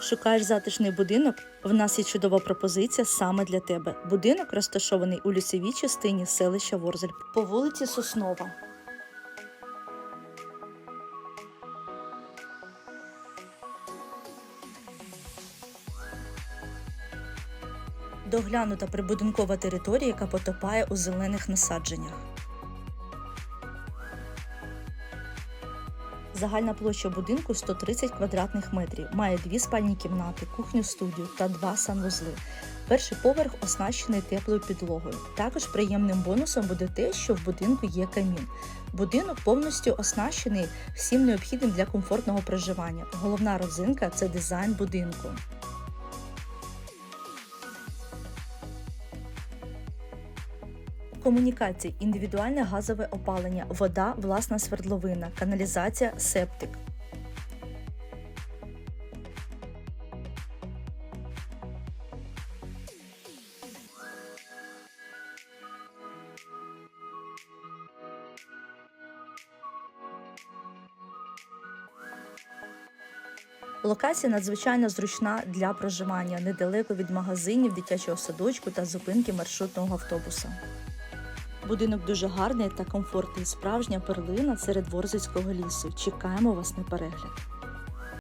Шукаєш затишний будинок? В нас є чудова пропозиція саме для тебе. Будинок розташований у лісовій частині селища Ворзель по вулиці Соснова. Доглянута прибудинкова територія, яка потопає у зелених насадженнях. Загальна площа будинку 130 квадратних метрів. Має дві спальні кімнати, кухню, студію та два санвузли. Перший поверх оснащений теплою підлогою. Також приємним бонусом буде те, що в будинку є камін. Будинок повністю оснащений всім необхідним для комфортного проживання. Головна родзинка це дизайн будинку. Комунікації, індивідуальне газове опалення, вода, власна свердловина, каналізація, септик. Локація надзвичайно зручна для проживання недалеко від магазинів, дитячого садочку та зупинки маршрутного автобуса. Будинок дуже гарний та комфортний, справжня перлина серед Ворзельського лісу. Чекаємо вас на перегляд.